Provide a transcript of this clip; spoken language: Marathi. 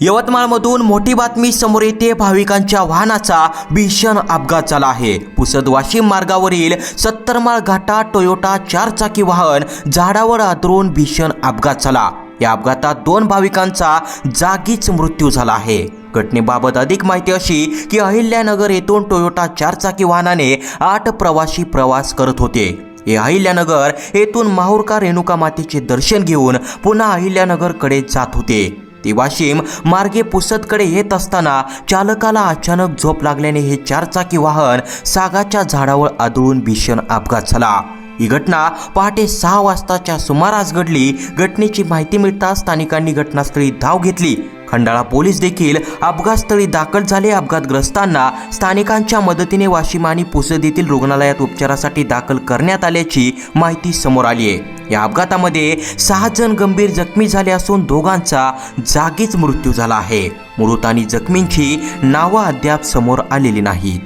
यवतमाळमधून मोठी बातमी समोर येते. भाविकांच्या वाहनाचा भीषण अपघात झाला आहे. पुसद वाशिम मार्गावरील सत्तरमाळ घाटात टोयोटा चारचाकी वाहन झाडावर आदरून भीषण अपघात झाला. या अपघातात दोन भाविकांचा जागीच मृत्यू झाला आहे. घटनेबाबत अधिक माहिती अशी की अहिल्यानगर येथून टोयोटा चारचाकी वाहनाने आठ प्रवासी प्रवास करत होते. हे अहिल्यानगर येथून माहूरका रेणुका मातेचे दर्शन घेऊन पुन्हा अहिल्यानगरकडे जात होते. ती वाशिम मार्गे पुसदकडे येत असताना चालकाला अचानक झोप लागल्याने हे चारचाकी वाहन सागाच्या झाडावर आदळून भीषण अपघात झाला. ही घटना पहाटे सहा वाजताच्या सुमारास घडली. घटनेची माहिती मिळताच स्थानिकांनी घटनास्थळी धाव घेतली. खंडाळा पोलीस देखील अपघातस्थळी दाखल झाले. अपघातग्रस्तांना स्थानिकांच्या मदतीने वाशिम आणि पुसद येथील रुग्णालयात उपचारासाठी दाखल करण्यात आल्याची माहिती समोर आली आहे. या अपघातामध्ये सहा जण गंभीर जखमी झाले असून दोघांचा जागीच मृत्यू झाला आहे. मृत आणि जखमींची नावं अद्याप समोर आलेली नाहीत.